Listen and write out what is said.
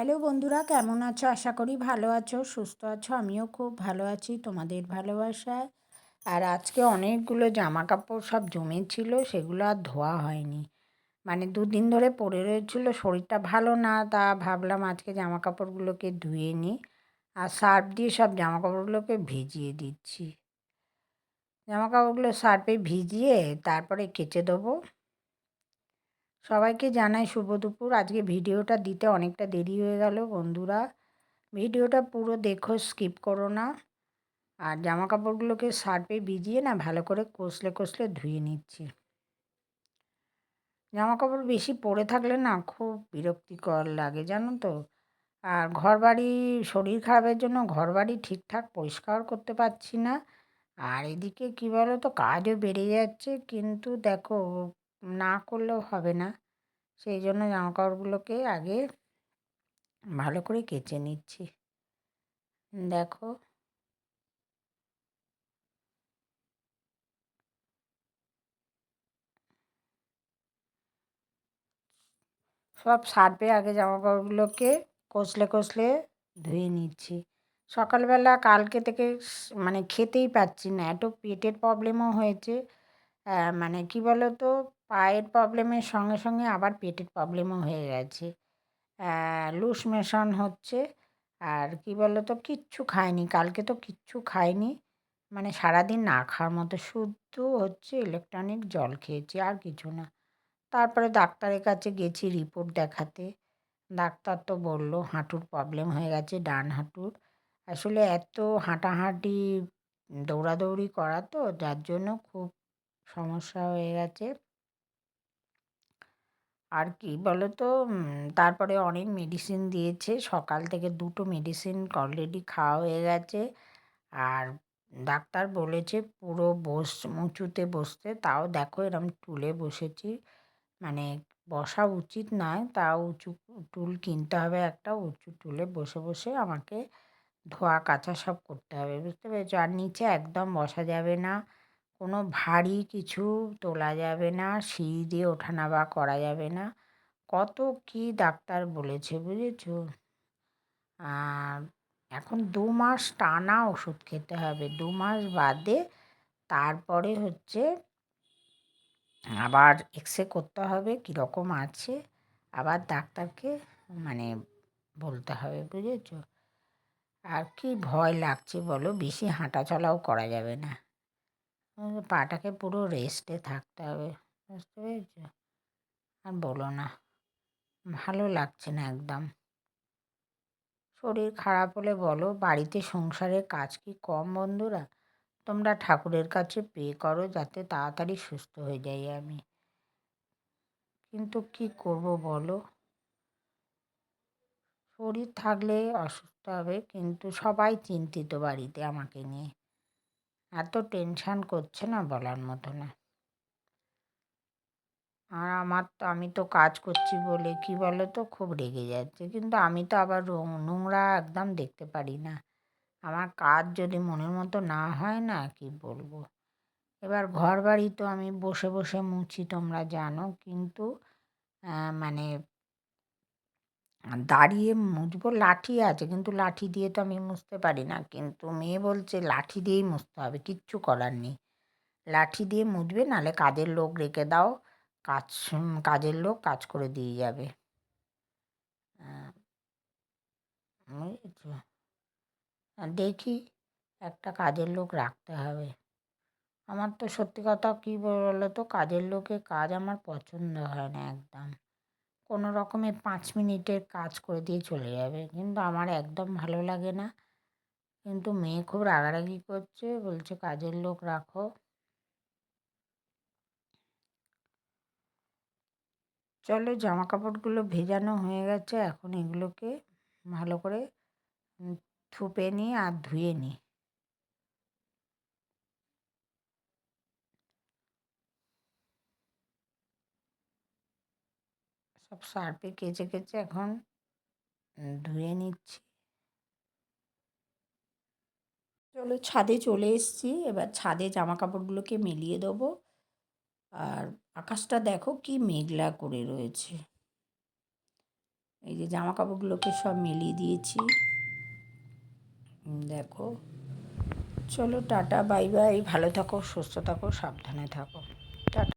Hello বন্ধুরা, কেমন আছো? আশা করি ভালো আছো, সুস্থ আছো, আমিও খুব ভালো আছি, তোমাদের ভালোবাসায়। আর আজকে অনেকগুলো জামা কাপড় সব জমেছিল, সেগুলো আর ধোয়া হয়নি। মানে দুদিন ধরে পড়ে রয়েছিল, শরীরটা ভালো না, তা ভাবলাম আজকে জামা কাপড়গুলোকে ধুয়ে নিই। আর সার্ফ দিয়ে সব জামা কাপড়গুলোকে ভিজিয়ে দিচ্ছি। জামা কাপড়গুলো সার্ফে ভিজিয়ে তারপরে কেচে দেবো। সবাইকে জানাই শুভ দুপুর। আজকে ভিডিওটা দিতে অনেকটা দেরি হয়ে গেল বন্ধুরা। ভিডিওটা পুরো দেখো, স্কিপ করো না। আর জামা কাপড়গুলোকে সার্ফে ভিজিয়ে না ভালো করে কষলে কষলে ধুয়ে নিচ্ছি। জামা কাপড় বেশি পরে থাকলে না খুব বিরক্তিকর লাগে, জানো তো? আর ঘর বাড়ি শরীর খারাপের জন্য ঘর বাড়ি ঠিকঠাক পরিষ্কার করতে পারছি না। আর এদিকে কী বলো তো কাজও বেড়ে যাচ্ছে। কিন্তু দেখো না করলেও হবে না। সেই জন্য জামাকাপড়গুলোকে আগে ভালো করে কেচে নিচ্ছি। দেখো। সব সার্ফে আগে জামাকাপড়গুলোকে কষলে কষলে ধুয়ে নিচ্ছি। সকালবেলা কালকে থেকে মানে খেতেই পাচ্ছি না। এত পেটের প্রবলেমও হয়েছে। মানে কি বলো তো পায়ের প্রবলেমের সঙ্গে সঙ্গে আবার পেটের প্রবলেমও হয়ে গেছে। লুজ মেশন হচ্ছে, আর কি বলো তো কিচ্ছু খাইনি, কালকে তো কিচ্ছু খাইনি। মানে সারাদিন না খাওয়ার মতো শুদ্ধ হচ্ছে ইলেকট্রনিক জল খেয়েছি, আর কিছু না। তারপরে ডাক্তারের কাছে গেছি রিপোর্ট দেখাতে। ডাক্তার তো বলল, হাঁটুর প্রবলেম হয়ে গেছে, ডান হাঁটুর। আসলে এত হাঁটাহাঁটি, দৌড়াদৌড়ি করা তো, যার জন্য খুব সমস্যা হয়ে গেছে। আর কি বলো তো তারপরে অনেক মেডিসিন দিয়েছে। সকাল থেকে দুটো মেডিসিন অলরেডি খাওয়া হয়ে গেছে। আর ডাক্তার বলেছে পুরো বস, উঁচুতে বসতে। তাও দেখো এরম টুলে বসেছি। মানে বসা উচিত নয়। তাও উঁচু টুল কিনতে হবে একটা। উঁচু টুলে বসে বসে আমাকে ধোয়া কাচা সব করতে হবে। বুঝতে পেরেছ? আর নিচে একদম বসা যাবে না। কোনো ভারী কিছু তোলা যাবে না, সিঁড়ি দিয়ে ওঠানামা করা যাবে না। কত কী ডাক্তার বলেছে বুঝেছ? এখন দু মাস টানা ওষুধ খেতে হবে। দু মাস বাদে তারপরে হচ্ছে আবার এক্স রে করতে হবে, কীরকম আছে? আবার ডাক্তারকে মানে বলতে হবে বুঝেছ? আর কি ভয় লাগছে বলো? বেশি হাঁটাচলাও করা যাবে না। পাটাকে পুরো রেস্টে থাকতে হবে, বুঝতে পেরেছ? আর বলো না, ভালো লাগছে না একদম। শরীর খারাপ হলে বলো, বাড়িতে সংসারের কাজ কি কম বন্ধুরা? তোমরা ঠাকুরের কাছে পে করো যাতে তাড়াতাড়ি সুস্থ হয়ে যাই আমি। কিন্তু কি করব বলো? শরীর থাকলে অসুস্থ হবে, কিন্তু সবাই চিন্তিত বাড়িতে আমাকে নিয়ে। এত টেনশান করছে না বলার মতো না। আর আমার তো, আমি তো কাজ করছি বলে, কী বলো তো খুব রেগে যাচ্ছে। কিন্তু আমি তো আবার নোংরা একদম দেখতে পারি না। আমার কাজ যদি মনের মতো না হয় না, কি বলব? এবার ঘর বাড়ি তো আমি বসে বসে মুছি, তোমরা জানো। কিন্তু মানে দাঁড়িয়ে মুছবো, লাঠি আছে, কিন্তু লাঠি দিয়ে তো আমি মুছতে পারি না। কিন্তু মেয়ে বলছে, লাঠি দিয়েই মুছতে হবে, কিচ্ছু করার নেই। লাঠি দিয়ে মুছবে, নাহলে কাজের লোক রেখে দাও, কাজ কাজের লোক কাজ করে দিয়ে যাবে। দেখি, একটা কাজের লোক রাখতে হবে। আমার তো সত্যি কথা কী বলো তো কাজের লোকের কাজ আমার পছন্দ হয় না একদম। কোনো রকমে পাঁচ মিনিটের কাজ করে দিয়ে চলে যাবে। কিন্তু আমার একদম ভালো লাগে না। কিন্তু মেয়ে খুব রাগারাগি করছে, বলছে, কাজের লোক রাখো। চলো জামা কাপড়গুলো ভেজানো হয়ে গেছে, এখন এগুলোকে ভালো করে থুপে নিই আর ধুয়ে নিই। সব সার্ফে কেচে কেচে এখন ধুয়ে নিচ্ছি। চলো ছাদে চলে এসেছি। এবার ছাদে জামা কাপড়গুলোকে মিলিয়ে দেবো। আর আকাশটা দেখো কি মেঘলা করে রয়েছে। এই যে জামা কাপড়গুলোকে সব মেলিয়ে দিয়েছি। দেখো। চলো টাটা, বাই বাই। ভালো থাকো, সুস্থ থাকো, সাবধানে থাকো।